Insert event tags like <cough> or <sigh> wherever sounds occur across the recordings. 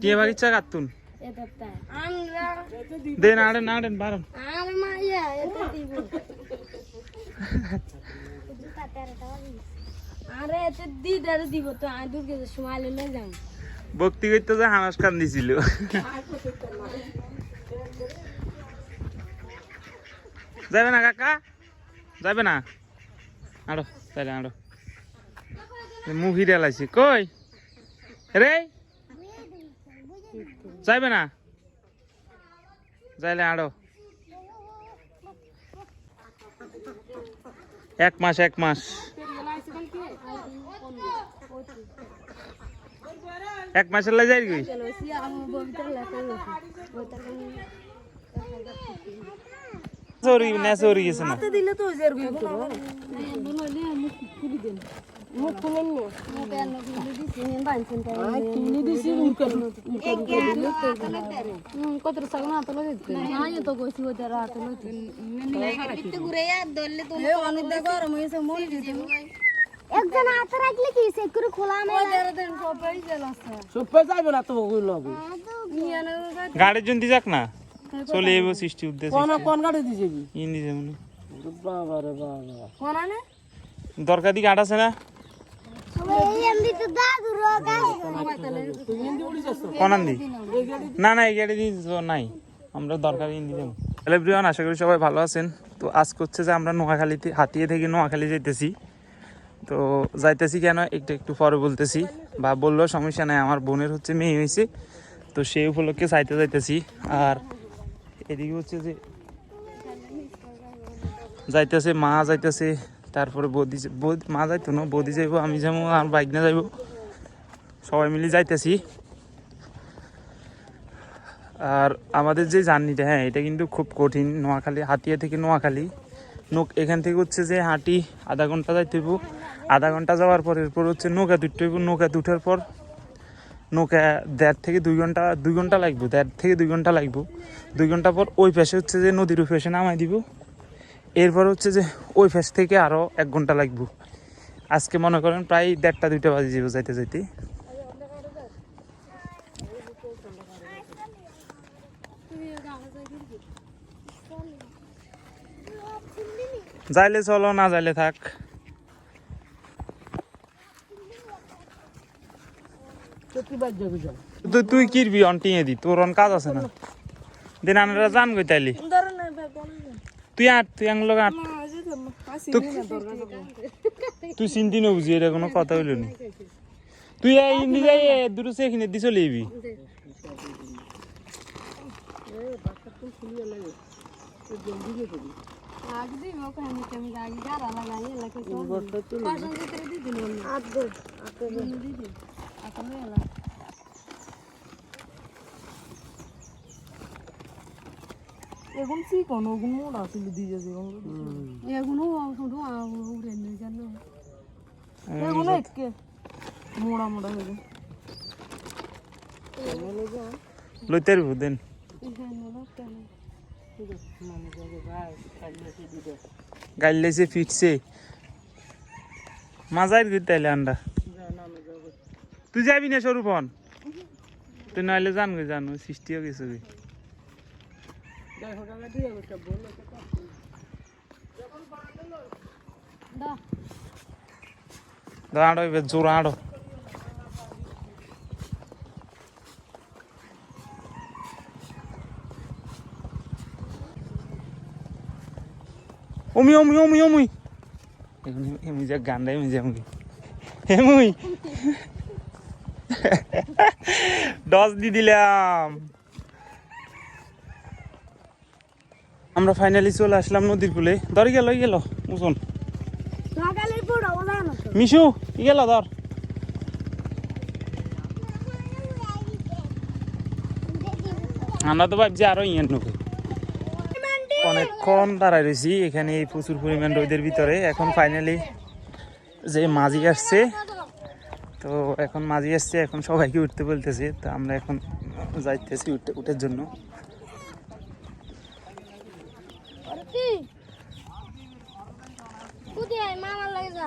টিয়া বাগিচা কাতুন দেন আড়েন আড়েন আর আরে এতে দিদার দিব তো ভক্তি করতে যে হামাস কান দিছিল। যাবে না, কাকা? যাবে না? আড়ো তাহলে আড়ো মুভি ডালাইছি কই? রে? যাবে না? যাইলে আড়ো এক মাস এক মাস। এক মাসের লাই যাই গই না চোরি গেছে না দিলে তো জের করো মুখ খুলেন না কত সাগনা হাতে লই দিতে না তো কইছি ওটা রাতে লই দিতে ঘুরে আর দললে তো অনেক গরম হইছে মন দিতে একজন হাতে রাখলে কি সে করে খোলা মে ওদের দেন সবাই জেলাছে না তো ওগুলো লগে নিয়ে না যাক না। চলে যাব সৃষ্টি উদ্দেশ্যে। কোন কোন গাড়ি দিছে কি ইন্দি যেমন। বাবা রে বাবা কোনা নে দরকার দিকে আট আছে না? এই এমনি তো দাদু রোগা কনান দি না না এই গাড়ি নাই আমরা দরকার ইন্দি আশা করি সবাই ভালো আছেন। তো আজকে হচ্ছে যে আমরা নোয়াখালীতে, হাতিয়ে থেকে নোয়াখালী যাইতেছি। তো যাইতেছি কেন? একটু একটু পরে বলতেছি। বা বললেও সমস্যা নাই, আমার বোনের হচ্ছে মেয়ে হয়েছে। তো সেই উপলক্ষে চাইতে যাইতেছি। আর এদিকে হচ্ছে যে যাইতেছে, মা যাইতেছে। তারপরে বৌদি বৌদি মা যাইতো না, বৌদি যাইবো, আমি যাব আর বাইক না যাইবো। সবাই মিলে যাইতেছি। আর আমাদের যে জার্নিটা হ্যাঁ এটা কিন্তু খুব কঠিন নোয়াখালী, হাতিয়া থেকে নোয়াখালী। নোক এখান থেকে হচ্ছে যে হাঁটি, আধা ঘণ্টা যাইতে হইব। আধা ঘণ্টা যাওয়ার পর এরপর হচ্ছে নৌকা দুটো হইব। নৌকা দুটার পর নৌকা দেড় থেকে দুই ঘণ্টা দুই ঘণ্টা লাগবে, দেড় থেকে দুই ঘণ্টা লাগবে। দুই ঘণ্টা পর ওই পাশে হচ্ছে যে নদীর ওই পাশে নামাই দিব। এরপর হচ্ছে যে ওই পাশ থেকে আরও এক ঘণ্টা লাগবে। আজকে মনে করেন প্রায় দেড়টা দুইটা বাজে যাব যাইতে যাইতে। যাইলে চলো না যাইলে থাক। তুই তুই কিরবি অন্টিয়ে দি তোর অন কাজ আছে না। দিন আনারা জান গই তাইলি? তুই আট তুই আং লোক আট। তুই চিন্তি ন বুঝি এটা কোনো কথা হইল নি। তুই এই ইন্দি যাই দূর সে এখানে দি চলে যাবি আগে দিব কাহিনী কেমন আগে গারা লাগাই এলাকে পাশন ভিতরে দি দিন আদে আদে দি দিন আসলে এলা এখন কি কোন ওগুন মোড় আছিল দিয়ে যে এগুলো শুধু উড়ে নিয়ে জান এখন একে। মোড়া মোড়া হয়ে লইতে পারব দেন। গাইলেছে ফিটছে মাজার গই তাইলে আন্ডা। তুই যাবি না স্বরূপন তুই নইলে জান গই জানো সৃষ্টিও গেছে গই দা। দাঁড়ো এবার জোর আড়ো। ওমি ওমি ওমি ওমি এমনি যা গান দেয় এমনি যা এমনি। এমনি। <laughs> দশ দি দিলাম। আমরা ফাইনালি চলে আসলাম নদীর কুলে ধর গেল গেল মুসন মিশু গেল ধর। আমরা তো ভাবছি আরও ইয়ে নুকে অনেকক্ষণ দাঁড়ায় রয়েছি এখানে এই প্রচুর পরিমাণ রোদের ভিতরে। এখন ফাইনালি যে মাঝি আসছে তো এখন মাঝি আসছে এখন সবাইকে উঠতে বলতেছে। তো আমরা এখন যাইতেছি উঠতে উঠার জন্য কি কোথায় মামার লাগে যা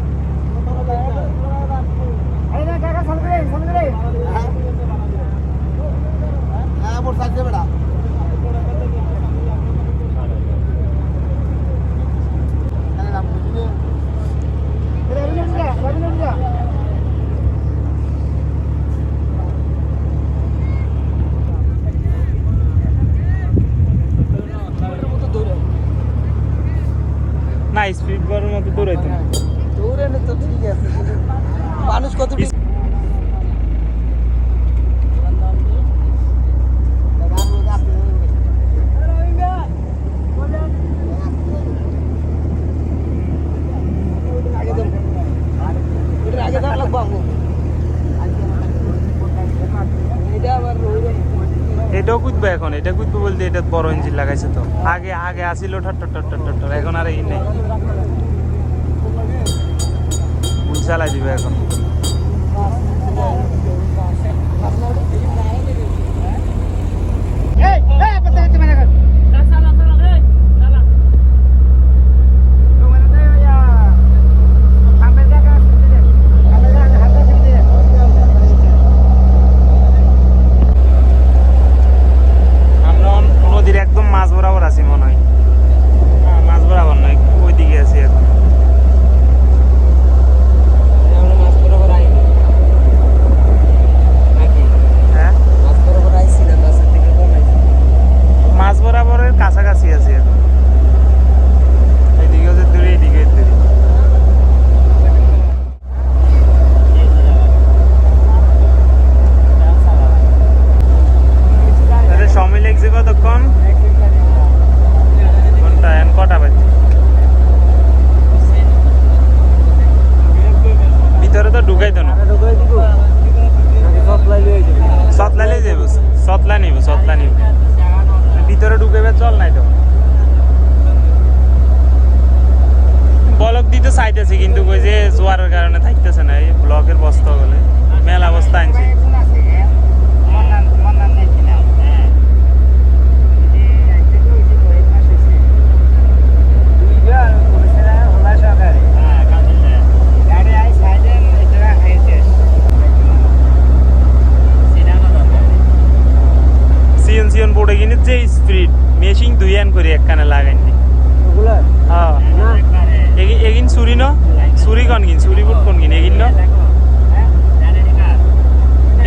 হবে। বই থাকে আল্লাহ নিষ্করি না তো আছে মানুষ কত এখন, এটা কুদবে বলতে এটা বড় ইঞ্জিন লাগাইছে তো। আগে আগে আসিল ঠট ঠট ঠট ঠট ঠট, এখন আর এই নেই। চালাই দিবে এখন আমরা অন- নদীর একদম মাঝ বরাবর আছি মনে হয় না মাঝ বরাবর নয় ওইদিকে আছি এখন আমরা মাছ বরাবর আইনি নাকি হ্যাঁ মাছ বরাবর আইছি না মাছের থেকে কম আইছি মাঝ বরাবরের কাছাকাছি আছি এখন এদিকেও যে দূরে এদিকে দূরে তাহলে সময় লাগছে কতক্ষণ ঘণ্টা এখন কটা বাজে ভিতরে তো ঢুকাই তো না সতলাইলে যাব সতলা নিব সতলা নিব ভিতরে ঢুকেবে চল নাই তো বলক দিতে চাইতেছে কিন্তু ওই যে জোয়ারের কারণে থাকতেছে না এই ব্লকের বস্তা বলে মেলা বস্তা আনছি সিএন সিএন বোর্ডে কিনে যে স্পিড মেশিং দুই আন করে একখানে লাগাইনি হ্যাঁ এগিন এগিন চুরি ন চুরি কন কিন চুরি বুট কোন কিন এগিন ন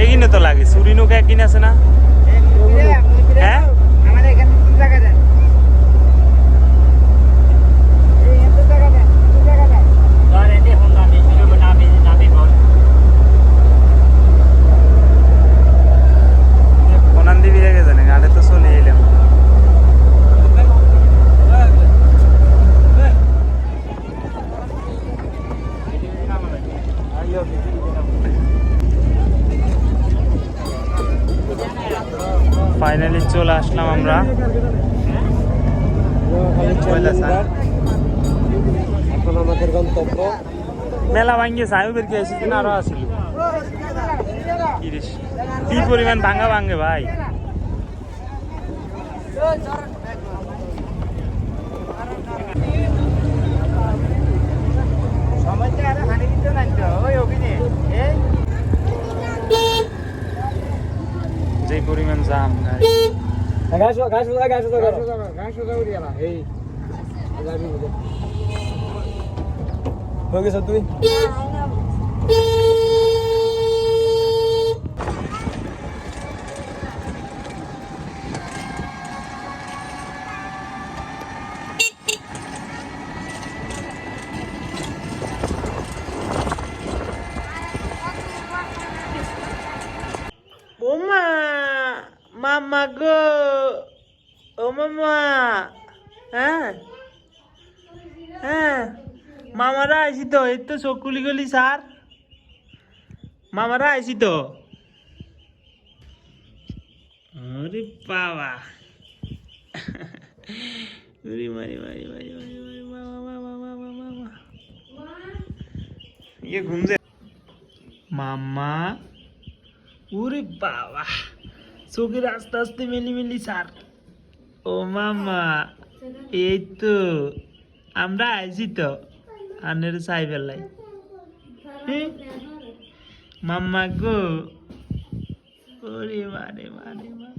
এগিনে তো লাগে। চুরি কে একদিন আছে না হ্যাঁ কোনান দিবি রেখে জানে গাড়ি তো চলে এলাম ফাইনালি চলে আসলাম আমরা। এখন আমাদের গন্তব্য। মেলা ভাঙ্গে সাহেব বেরকে এসেছি না আরও আসিল তিরিশ কি পরিমাণ ভাঙ্গা ভাঙ্গে ভাই। যে পরিমাণ জাম গাড়ি গাছ গাছ গাছ গাছ এই হয়ে গেছে তুই ওমা মামা গো ও মামা। হ্যাঁ? হ্যাঁ? মামারা আইসি তো, এই তো চকুলি গলি মামারা আইছি তো। আরে বাবা। মারি মারি মারি মারি মারি মামা মামা মামা মামা ইয়ে মামা ওরে বাবা। চোখের আস্তে আস্তে মেলি মেলি সার ও মামা, এই তো। আমরা আইছি তো আনের চাই বেলাই মাম্মা গো। ওরে মারে মারে মা।